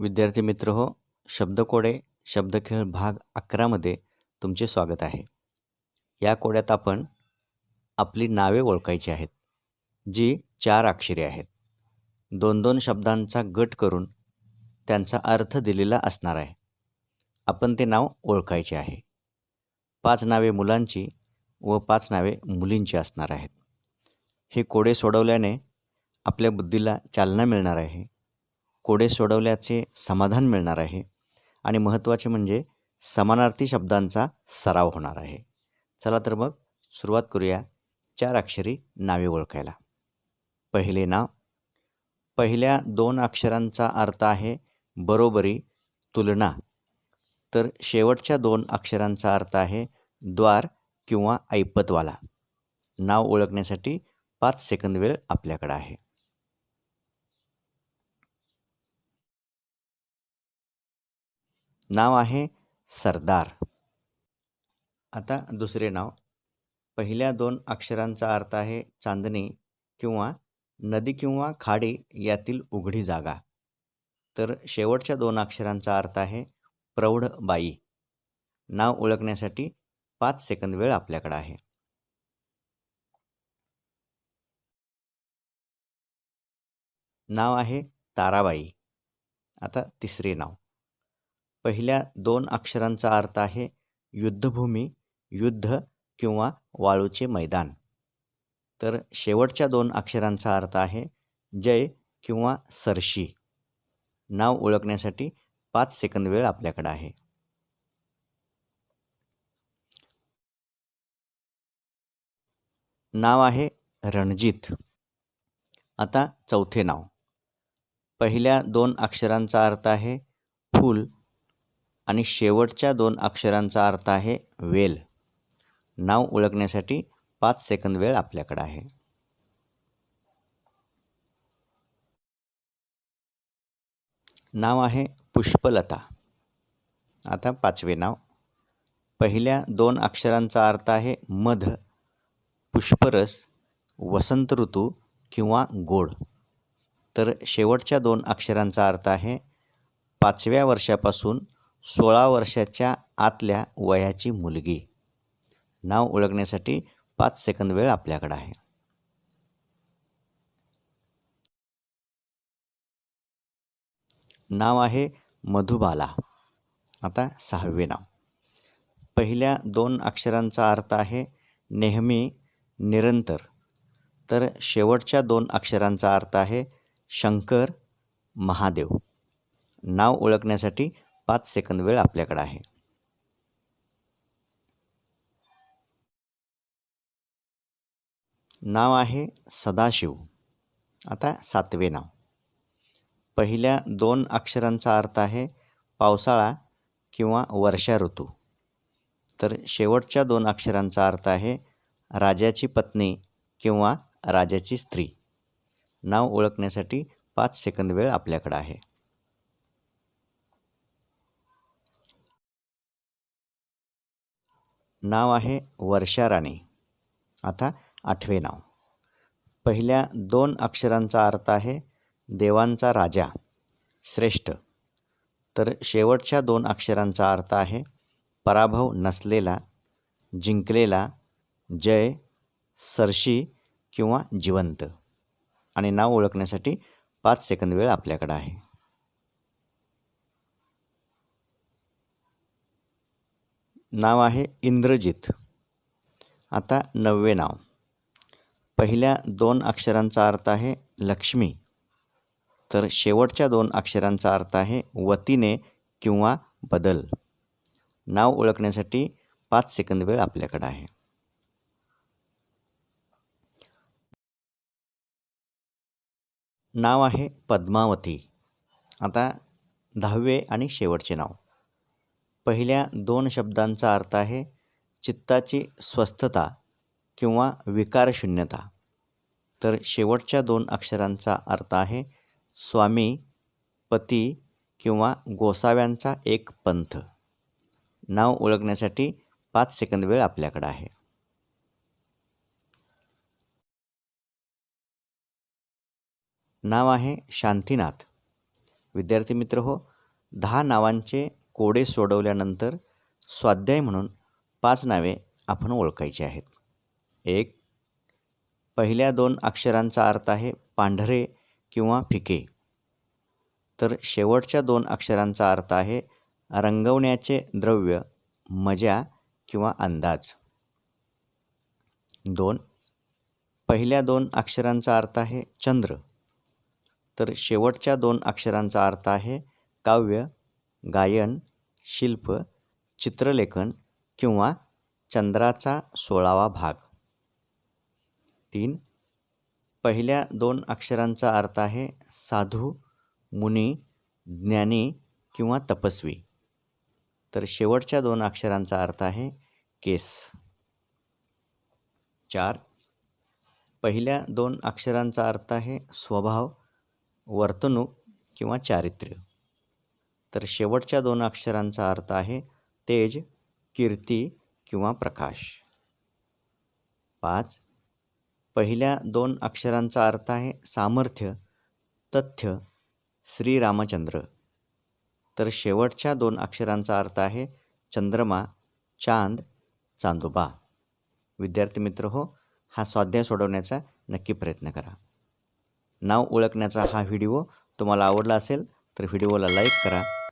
विद्यार्थी मित्र हो शब्दकोडे शब्दखेळ भाग अकरामध्ये तुमचे स्वागत आहे. या कोड्यात आपण आपली नावे ओळखायची आहेत जी चार अक्षरे आहेत. दोन दोन शब्दांचा गट करून त्यांचा अर्थ दिलेला असणार आहे. आपण ते नाव ओळखायचे आहे. पाच नावे मुलांची व पाच नावे मुलींची असणार आहेत. हे कोडे सोडवल्याने आपल्या बुद्धीला चालना मिळणार आहे. कोडे सोडवल्याचे समाधान मिळणार आहे. आणि महत्त्वाचे म्हणजे समानार्थी शब्दांचा सराव होणार आहे. चला तर मग सुरुवात करूया चार अक्षरी नावे ओळखायला. पहिले नाव. पहिल्या दोन अक्षरांचा अर्थ आहे बरोबरी तुलना. तर शेवटच्या दोन अक्षरांचा अर्थ आहे द्वार किंवा ऐपतवाला. नाव ओळखण्यासाठी पाच सेकंद वेळ आपल्याकडे आहे. नाव आहे सरदार. आता दुसरे नाव. पहिल्या दोन अक्षरांचा अर्थ आहे चांदणी किंवा नदी किंवा खाडी यातील उघडी जागा. तर शेवटच्या दोन अक्षरांचा अर्थ आहे प्रौढ बाई नाव ओळखण्यासाठी पाच सेकंद वेळ आपल्याकडे आहे. नाव आहे ताराबाई. आता तिसरे नाव. पहिल्या दोन अक्षरांचा अर्थ आहे युद्धभूमी युद्ध किंवा वाळूचे मैदान. तर शेवटच्या दोन अक्षरांचा अर्थ आहे जय किंवा सरशी. नाव ओळखण्यासाठी पाच सेकंद वेळ आपल्याकडे आहे. नाव आहे रणजित. आता चौथे नाव. पहिल्या दोन अक्षरांचा अर्थ आहे फूल आणि शेवटच्या दोन अक्षरांचा अर्थ आहे वेल. नाव ओळखण्यासाठी पाच सेकंद वेळ आपल्याकडे आहे. नाव आहे पुष्पलता. आता पाचवे नाव. पहिल्या दोन अक्षरांचा अर्थ आहे मध पुष्परस वसंत ऋतू किंवा गोड. तर शेवटच्या दोन अक्षरांचा अर्थ आहे पाचव्या वर्षापासून सोळा वर्षाच्या आतल्या वयाची मुलगी. नाव ओळखण्यासाठी पाच सेकंद वेळ आपल्याकडे आहे. नाव आहे मधुबाला. आता सहावे नाव. पहिल्या दोन अक्षरांचा अर्थ आहे नेहमी निरंतर. तर शेवटच्या दोन अक्षरांचा अर्थ आहे शंकर महादेव. नाव ओळखण्यासाठी पाच सेकंद वेळ आपल्याकडे आहे. नाव आहे सदाशिव. आता सातवे नाव. पहिल्या दोन अक्षरांचा अर्थ आहे पावसाळा किंवा वर्षा ऋतू. तर शेवटच्या दोन अक्षरांचा अर्थ आहे राजाची पत्नी किंवा राजाची स्त्री. नाव ओळखण्यासाठी पाच सेकंद वेळ आपल्याकडे आहे. नाव आहे वर्षा राणी. आता आठवे नाव. पहिल्या दोन अक्षरांचा अर्थ आहे देवांचा राजा श्रेष्ठ. तर शेवटच्या दोन अक्षरांचा अर्थ आहे पराभव नसलेला जिंकलेला जय सरशी किंवा जिवंत. आणि नाव ओळखण्यासाठी पाच सेकंद वेळ आपल्याकडे आहे. नाव आहे इंद्रजित. आता नववे नाव. पहिल्या दोन अक्षरांचा अर्थ आहे लक्ष्मी. तर शेवटच्या दोन अक्षरांचा अर्थ आहे वतीने किंवा बदल. नाव ओळखण्यासाठी पाच सेकंद वेळ आपल्याकडे आहे. नाव आहे पद्मावती. आता दहावे आणि शेवटचे नाव. पहिल्या दोन शब्दांचा अर्थ आहे चित्ताची स्वस्थता किंवा विकारशून्यता. तर शेवटच्या दोन अक्षरांचा अर्थ आहे स्वामी पती किंवा गोसाव्यांचा एक पंथ. नाव ओळखण्यासाठी पाच सेकंद वेळ आपल्याकडे आहे. नाव आहे शांतीनाथ. विद्यार्थी मित्र हो दहा नावांचे कोडे सोडवल्यानंतर स्वाध्याय म्हणून पाच नावे आपण ओळखायची आहेत. एक पहिल्या दोन अक्षरांचा अर्थ आहे पांढरे किंवा फिके. तर शेवटच्या दोन अक्षरांचा अर्थ आहे रंगवण्याचे द्रव्य मजा किंवा अंदाज. दोन पहिल्या दोन अक्षरांचा अर्थ आहे चंद्र. तर शेवटच्या दोन अक्षरांचा अर्थ आहे काव्य गायन शिल्प चित्रलेखन किंवा चंद्राचा सोळावा भाग. तीन पहिल्या दोन अक्षरांचा अर्थ आहे साधू मुनी ज्ञानी किंवा तपस्वी. तर शेवटच्या दोन अक्षरांचा अर्थ आहे केस. चार पहिल्या दोन अक्षरांचा अर्थ आहे स्वभाव वर्तणूक किंवा चारित्र्य. तर शेवटच्या दोन अक्षरांचा अर्थ आहे तेज कीर्ती किंवा प्रकाश. पाच. पहिल्या दोन अक्षरांचा अर्थ आहे सामर्थ्य तथ्य श्रीरामचंद्र. तर शेवटच्या दोन अक्षरांचा अर्थ आहे चंद्रमा चांद चांदोबा. विद्यार्थी मित्र हो हा स्वाध्याय सोडवण्याचा नक्की प्रयत्न करा. नाव ओळखण्याचा हा व्हिडिओ तुम्हाला आवडला असेल तर व्हिडिओला लाईक करा.